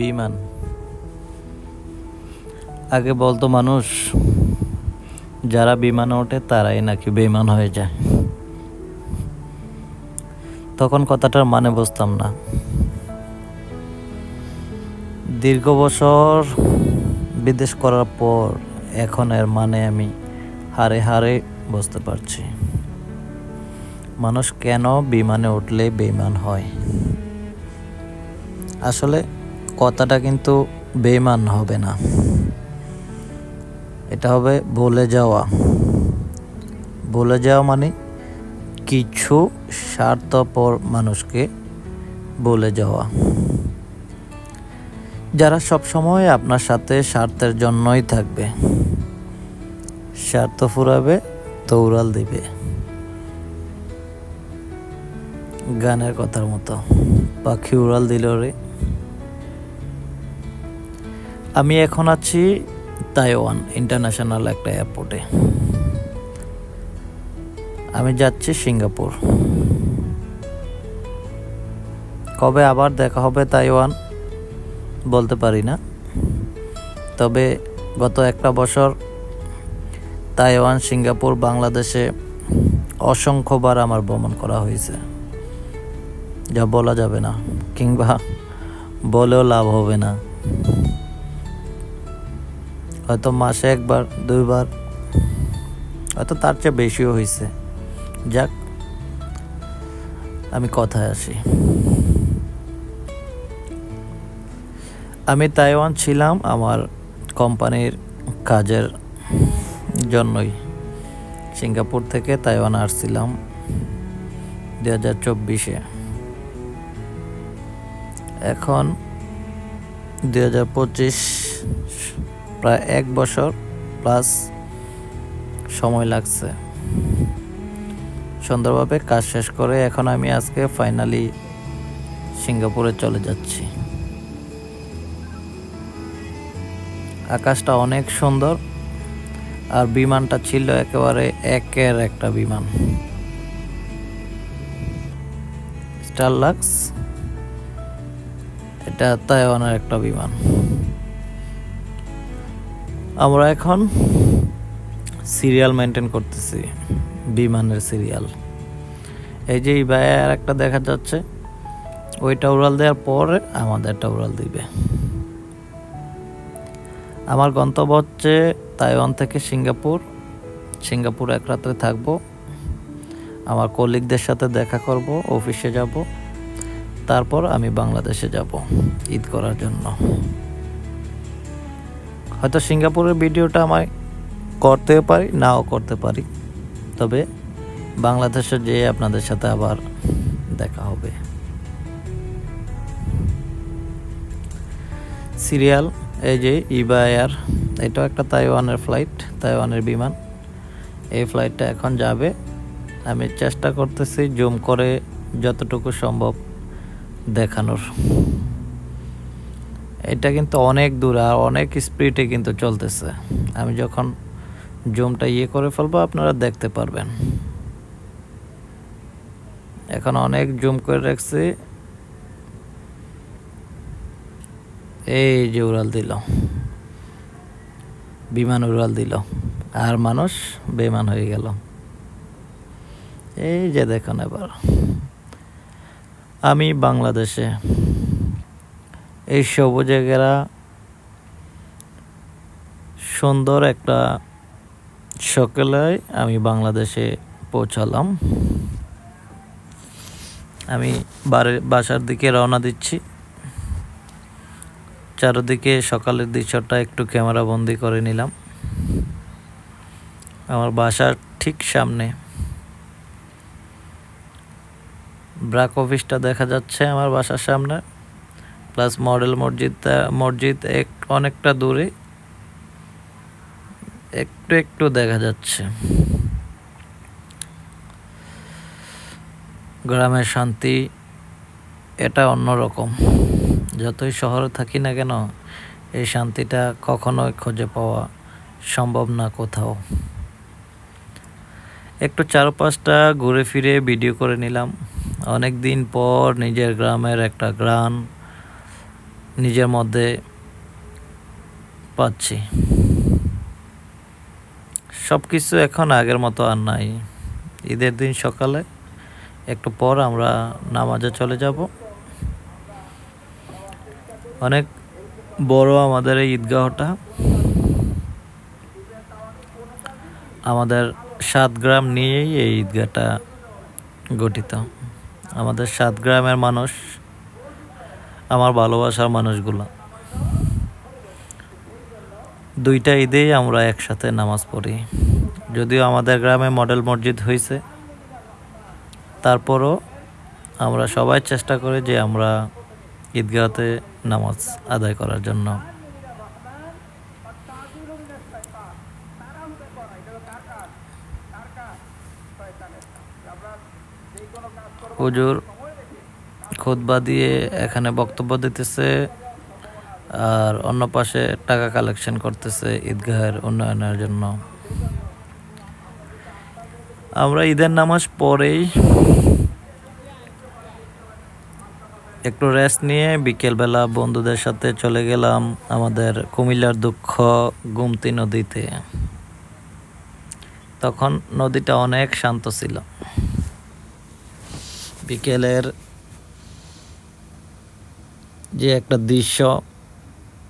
বিমান। আগে বলতো মানুষ, যারা বিমানে ওঠে তারাই নাকি বেমান হয়ে যায়। তখন কথাটার মানে বুঝতাম না। দীর্ঘ বছর বিদেশ করার পর এখন এর মানে আমি হারে হারে বুঝতে পারছি। মানুষ কেন বিমানে উঠলে বেমান হয়? আসলে কথাটা কিন্তু বেমান হবে না। এটা হবে বলে যাওয়া। বলে যাওয়া মানে কিছু স্বার্থপর মানুষকে বলে যাওয়া। যারা সব সময় আপনার সাথে স্বার্থের জন্যই থাকবে, স্বার্থ ফুরাবে, তৌরাল দিবে। গানের কথার মতো। পাখি উড়াল দিল রে। আমি এখন আছি তাইওয়ান ইন্টারন্যাশনাল একটা এয়ারপোর্টে। আমি যাচ্ছি সিঙ্গাপুর। কবে আবার দেখা হবে তাইওয়ান বলতে পারি না। তবে গত একটা বছর তাইওয়ান, সিঙ্গাপুর, বাংলাদেশে অসংখ্যবার আমার ভ্রমণ করা হয়েছে। যা বলা যাবে না, কিংবা বলেও লাভ হবে না। হয়তো মাসে একবার, দুইবার, হয়তো তার চেয়ে বেশিও হয়েছে যাক, আমি কথায় আসি। আমি তাইওয়ান ছিলাম আমার কোম্পানির কাজের জন্যই। সিঙ্গাপুর থেকে তাইওয়ান আসছিলাম দু হাজার চব্বিশে। এখন দু হাজার পঁচিশ প্রায় এক বছর প্লাস সময় লাগছে। সুন্দরভাবে কাজ শেষ করে এখন আমি আজকে ফাইনালি সিঙ্গাপুরে চলে যাচ্ছি। আকাশটা অনেক সুন্দর আর বিমানটা ছিল একেবারে একের একটা বিমান। স্টারলাক্স, এটা তাইওয়ানের একটা বিমান। আমরা এখন সিরিয়াল মেনটেন করতেছি, বিমানের সিরিয়াল। এই যে ভাইয়া আর একটা দেখা যাচ্ছে ওইটা উড়াল দেওয়ার পরে আমাদেরটা উড়াল দিবে। আমার গন্তব্য হচ্ছে তাইওয়ান থেকে সিঙ্গাপুর। সিঙ্গাপুর এক রাত্রে থাকব। আমার কলিগদের সাথে দেখা করব, অফিসে যাব। তারপর আমি বাংলাদেশে যাব ঈদ করার জন্য। হয়তো সিঙ্গাপুরের ভিডিওটা আমায় করতেও পারি, নাও করতে পারি। তবে বাংলাদেশে যেয়ে আপনাদের সাথে আবার দেখা হবে। সিরিয়াল, এই যে ইবা এয়ার, এটাও একটা তাইওয়ানের ফ্লাইট, তাইওয়ানের বিমান। এই ফ্লাইটটা এখন যাবে। আমি চেষ্টা করতেছি জুম করে যতটুকু সম্ভব দেখানোর। এটা কিন্তু অনেক দূর আর অনেক স্পিডে কিন্তু চলতেছে। আমি যখন জুমটা ইয়ে করে ফেলব, আপনারা দেখতে পারবেন। এখন অনেক জুম করে রাখছি। এই যে উড়াল দিল। বিমান উড়াল দিল। আর মানুষ বেমান হয়ে গেল। এই যে দেখুন এবার। আমি বাংলাদেশে এই সবুজে ঘেরা সুন্দর একটা সকালে আমি বাংলাদেশে পৌঁছালাম। আমি বাসার দিকে রওনা দিচ্ছি। চারদিকে সকালের দৃশ্যটা একটু ক্যামেরা বন্দি করে নিলাম। আমার বাসার ঠিক সামনে ব্রাক অফিসটা দেখা যাচ্ছে আমার বাসার সামনে। প্লাস মডেল মসজিদটা, মসজিদ এক, অনেকটা দূরে। একটু একটু দেখা যাচ্ছে। গ্রামের শান্তি এটা অন্যরকম যতই শহরে থাকি না কেন, এই শান্তিটা কখনোই খুঁজে পাওয়া সম্ভব না কোথাও। একটু চারপাশটা ঘুরে ফিরে ভিডিও করে নিলাম। অনেক দিন পর নিজের গ্রামের একটা গ্রাম নিজের মধ্যে পাচ্ছি। সব কিছু এখন আগের মতো আর নাই। ঈদের দিন সকালে একটু পর আমরা নামাজে চলে যাব। অনেক বড় আমাদের এই ঈদগাহটা। আমাদের সাত গ্রাম নিয়েই এই ঈদগাহটা গঠিত। আমাদের সাত গ্রামের মানুষ আমার ভালোবাসার মানুষগুলো। দুইটা ঈদেই আমরা একসাথে নামাজ পড়ি। যদিও আমাদের গ্রামে মডেল মসজিদ হয়েছে তারপরও আমরা সবাই চেষ্টা করি যে আমরা ঈদগাহতে নামাজ আদায় করার জন্য। হুজুর খুতবা দিয়ে এখানে বক্তব্য দিতেছে আর অন্য পাশে টাকা কালেকশন করতেছে ঈদগাহের উন্নয়নের জন্য। আমরা ঈদের নামাজ পরেই একটু রেস্ট নিয়ে বিকেলবেলা বন্ধুদের সাথে চলে গেলাম আমাদের কুমিল্লার দুঃখ গুমতি নদীতে। তখন নদীটা অনেক শান্ত ছিল। বিকেলের যে একটা দৃশ্য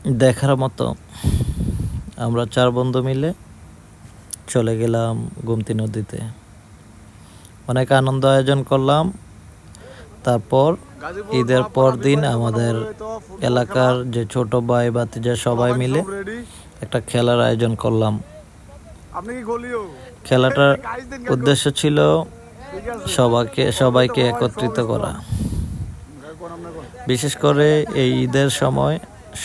দেখার মতো। আমরা চার বন্ধু মিলে চলে গেলাম গুমতি নদীতে। অনেক আনন্দ আয়োজন করলাম। তারপর ঈদের পর দিন আমাদের এলাকার যে ছোট ভাই বাতিজা সবাই মিলে একটা খেলার আয়োজন করলাম। খেলাটার উদ্দেশ্য ছিল সবাইকে সবাইকে একত্রিত করা। বিশেষ করে এই ঈদের সময়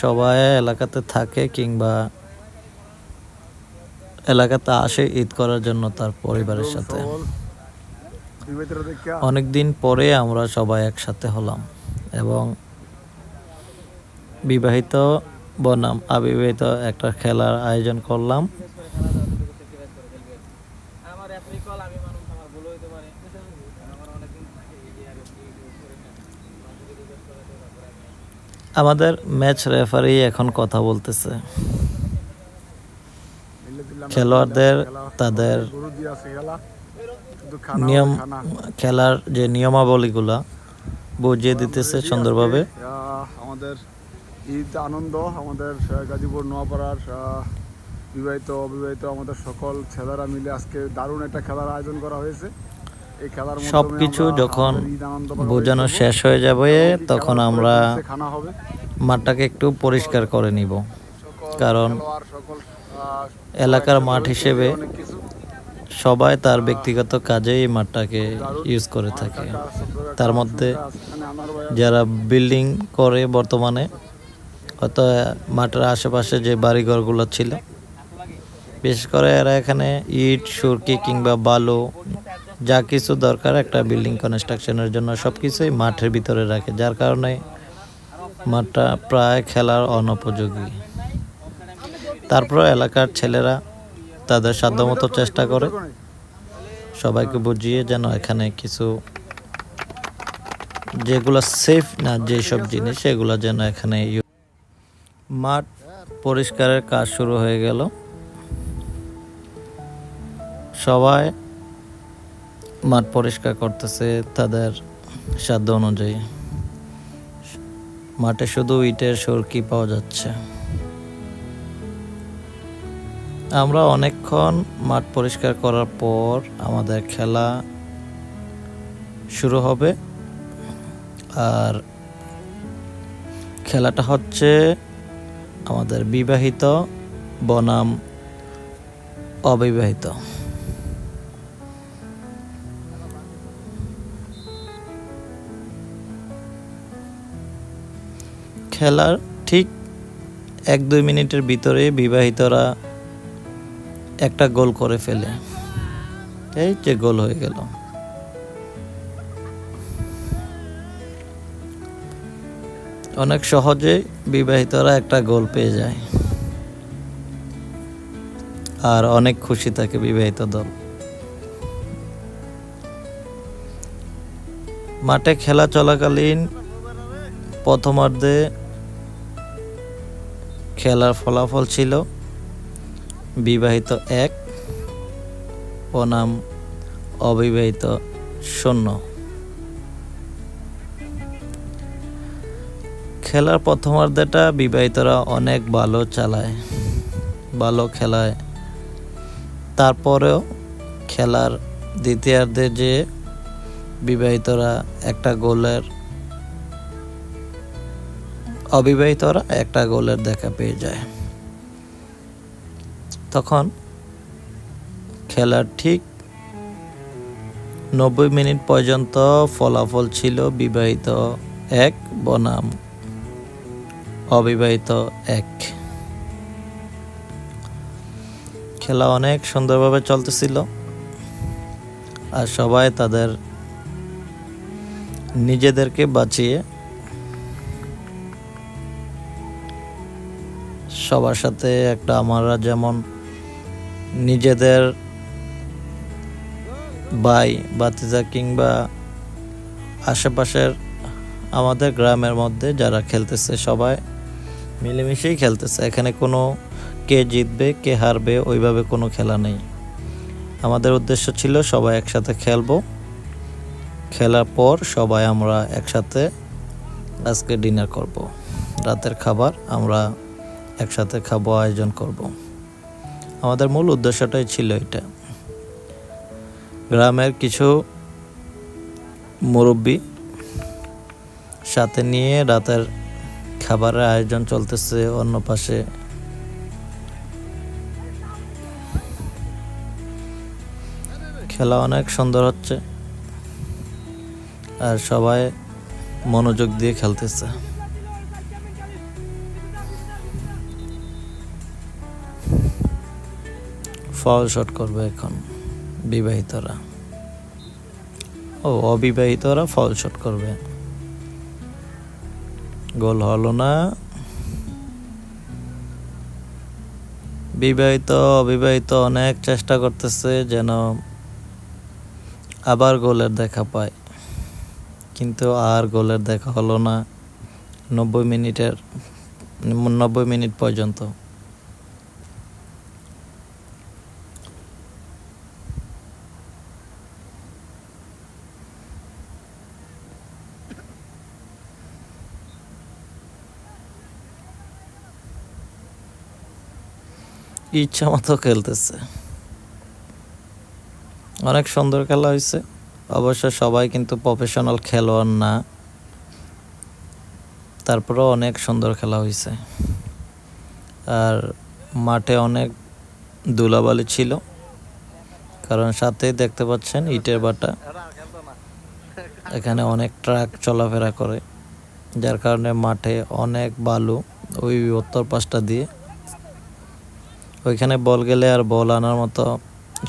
সবাই এলাকাতে থাকে কিংবা এলাকাতে আসে ঈদ করার জন্য তার পরিবারের সাথে। বিবেচনা দেখা অনেক দিন পরে আমরা সবাই একসাথে হলাম এবং বিবাহিত বনাম অবিবাহিত একটা খেলার আয়োজন করলাম আমার অ্যাপ্রি কল আমি মানুষ আমার ভুল হইতে পারে আমার অনেকদিন আমাদের ম্যাচ রেফারি এখন কথা বলতেছে। খেলোয়াড়দের তাদের নিয়ম, খেলার যে নিয়মাবলীগুলা বুঝিয়ে দিতেছে সুন্দরভাবে। আমাদের ঈদ আনন্দ, আমাদের গাজীপুর, নোয়াপাড়ার বিবাহিত, অবিবাহিত আমাদের সকল ছেলেরা মিলে আজকে দারুণ একটা খেলার আয়োজন করা হয়েছে। মাধ্যমে সবকিছু যখন বোঝানো শেষ হয়ে যাবে তখন আমরা মাঠটাকে একটু পরিষ্কার করে নিব। কারণ এলাকার মাঠ হিসেবে সবাই তার ব্যক্তিগত কাজে এই মাঠটাকে ইউজ করে থাকে। তার মধ্যে যারা বিল্ডিং করে বর্তমানে হয়তো মাঠের আশেপাশে যে বাড়িঘরগুলো ছিল বিশেষ করে এরা এখানে ইট সুরকি কিংবা বালু যা কিছু দরকার একটা বিল্ডিং কনস্ট্রাকশনের জন্য সব কিছুই মাঠের ভিতরে রাখে, যার কারণে মাঠটা প্রায় খেলার অনুপযোগী। তারপর এলাকার ছেলেরা তাদের সাধ্যমতো চেষ্টা করে। সবাইকে বুঝিয়ে যেন এখানে কিছু যেগুলো সেফ না, যেসব জিনিস, সেগুলো যেন এখানে মাঠ পরিষ্কারের কাজ শুরু হয়ে গেল। সবাই মাঠ পরিষ্কার করতেছে তাদের সাধ্য অনুযায়ী। মাঠে শুধু ইটের সরকি পাওয়া যাচ্ছে। আমরা অনেকক্ষণ মাঠ পরিষ্কার করার পর আমাদের খেলা শুরু হবে। আর খেলাটা হচ্ছে আমাদের বিবাহিত বনাম অবিবাহিত। খেলার ঠিক এক দুই মিনিটের ভিতরে বিবাহিতরা একটা গোল করে ফেলে। এই যে গোল হয়ে গেল। অনেক সহজে বিবাহিতরা একটা গোল পেয়ে যায়। আর অনেক খুশি থাকে বিবাহিত দল। মাঠে খেলা চলাকালীন প্রথমার্ধে খেলার ফলাফল ছিল বিবাহিত এক বনাম অবিবাহিত শূন্য। খেলার প্রথমার্ধেটা বিবাহিতরা অনেক ভালো চালায়, ভালো খেলায়। তারপরেও খেলার দ্বিতীয়ার্ধে যে বিবাহিতরা একটা গোলের অবিবাহিতরা একটা গোলের দেখা পেয়ে যায়। তখন খেলার ঠিক নব্বই মিনিট পর্যন্ত ফলাফল ছিল বিবাহিত এক, বনাম অবিবাহিত এক। খেলা অনেক সুন্দরভাবে চলতেছিল আর সবাই তাদের নিজেদেরকে বাঁচিয়ে সবার সাথে একটা আমরা যেমন নিজেদের ভাই বাতিজা কিংবা আশেপাশের আমাদের গ্রামের মধ্যে যারা খেলতেছে সবাই মিলেমিশেই খেলতেছে। এখানে কোনো কে জিতবে, কে হারবে ওইভাবে কোনো খেলা নেই। আমাদের উদ্দেশ্য ছিল সবাই একসাথে খেলব। খেলার পর সবাই আমরা একসাথে আজকে ডিনার করব। রাতের খাবার আমরা একসাথে খাব, আয়োজন করব। আমাদের মূল উদ্দেশ্যটাই ছিল এটা। গ্রামের কিছু মুরব্বী সাথে নিয়ে রাতের খাবারের আয়োজন চলতেছে, অন্য পাশে খেলা অনেক সুন্দর হচ্ছে আর সবাই মনোযোগ দিয়ে খেলতেছে। ফাউল শট করবে এখন, বিবাহিতরা। ও অবিবাহিতরা ফাউল শট করবে। গোল হলো না। বিবাহিত, অবিবাহিত অনেক চেষ্টা করতেছে যেন আবার গোলের দেখা পায়। কিন্তু আর গোলের দেখা হলো না। নব্বই মিনিটের, নব্বই মিনিট পর্যন্ত। ইচ্ছা মতো খেলতেছে। অনেক সুন্দর খেলা হয়েছে অবশ্য সবাই কিন্তু প্রফেশনাল খেলোয়াড় না। তারপরেও অনেক সুন্দর খেলা হয়েছে আর মাঠে অনেক ধুলাবালি ছিল। কারণ সাথেই দেখতে পাচ্ছেন ইটের বাটা। এখানে অনেক ট্রাক চলাফেরা করে। যার কারণে মাঠে অনেক বালু ওই উত্তর পাশটা দিয়ে ওইখানে বল গেলে আর বল আনার মতো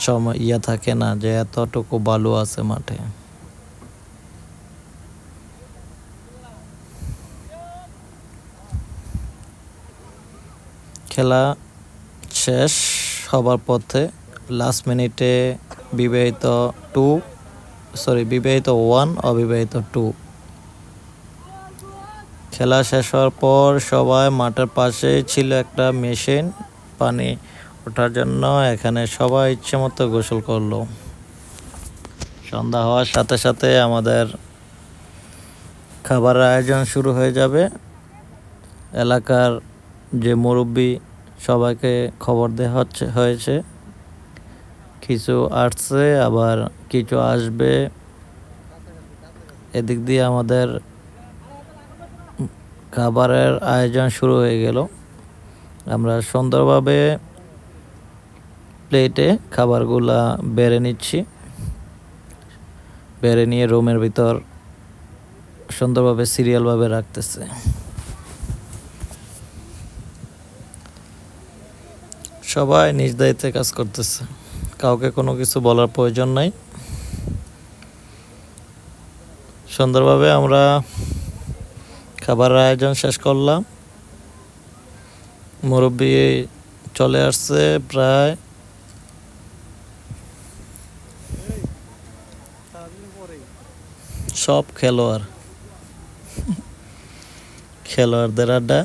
সময় ইয়া থাকে না যে এতটুকু বালু আছে মাঠে। খেলা শেষ হবার পথে লাস্ট মিনিটে বিবাহিত টু সরি বিবাহিত ওয়ান অবিবাহিত টু খেলা শেষ হওয়ার পর সবাই মাঠের পাশে ছিল একটা মেশিন পানি ওঠার জন্য এখানে সবাই ইচ্ছে মতো গোসল করল। সন্ধ্যা হওয়ার সাথে সাথে আমাদের খাবারের আয়োজন শুরু হয়ে যাবে। এলাকার যে মুরব্বী সবাইকে খবর দেওয়া হচ্ছে, হয়েছে। কিছু আসছে, আবার কিছু আসবে। এদিক দিয়ে আমাদের খাবারের আয়োজন শুরু হয়ে গেল। আমরা সুন্দরভাবে প্লেটে খাবারগুলা বেড়ে নিচ্ছি। বেড়ে নিয়ে রুমের ভিতর সুন্দরভাবে সিরিয়ালভাবে রাখতেছে। সবাই নিজ দায়িত্বে কাজ করতেছে। কাউকে কোনো কিছু বলার প্রয়োজন নাই। সুন্দরভাবে আমরা খাবারের আয়োজন শেষ করলাম। মুরব্বী চলে আসছে প্রায়। সব খেলোয়াড়। খেলোয়াড়দের আড্ডা।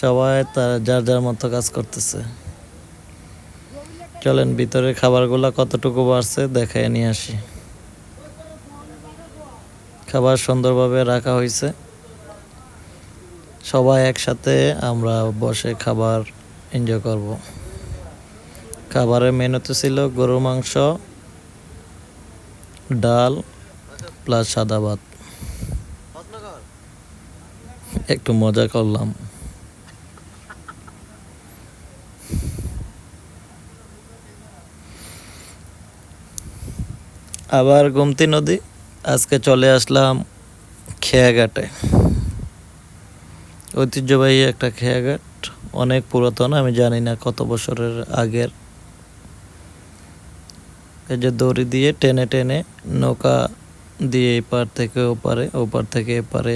সবাই তার যার যার মতো কাজ করতেছে। চলেন ভিতরের খাবারগুলো কতটুকু বাড়ছে দেখায় নিয়ে আসি। খাবার সুন্দরভাবে রাখা হয়েছে সবাই একসাথে আমরা বসে খাবার এনজয় করব। খাবারের মেনুতে ছিল গরুর মাংস, ডাল প্লাস সাদা ভাত। একটু মজা করলাম। আবার গোমতি নদী, আজকে চলে আসলাম খেয়াঘাটে। ঐতিহ্যবাহী একটা খেয়াঘাট, অনেক পুরাতন, আমি জানি না কত বছরের আগের। এই যে দড়ি দিয়ে টেনে টেনে নৌকা দিয়ে এপার থেকে ওপারে, ওপার থেকে এপারে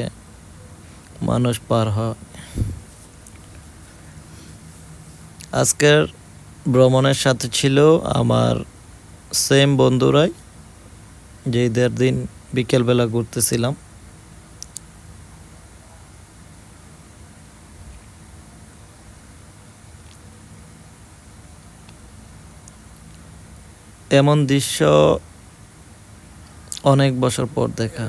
মানুষ পার হয়। আজকের ভ্রমণের সাথে ছিল আমার সেম বন্ধুরাই, যে ঈদের দিন বিকেলবেলা ঘুরতেছিলাম। এমন দৃশ্য অনেক বছর পর দেখা।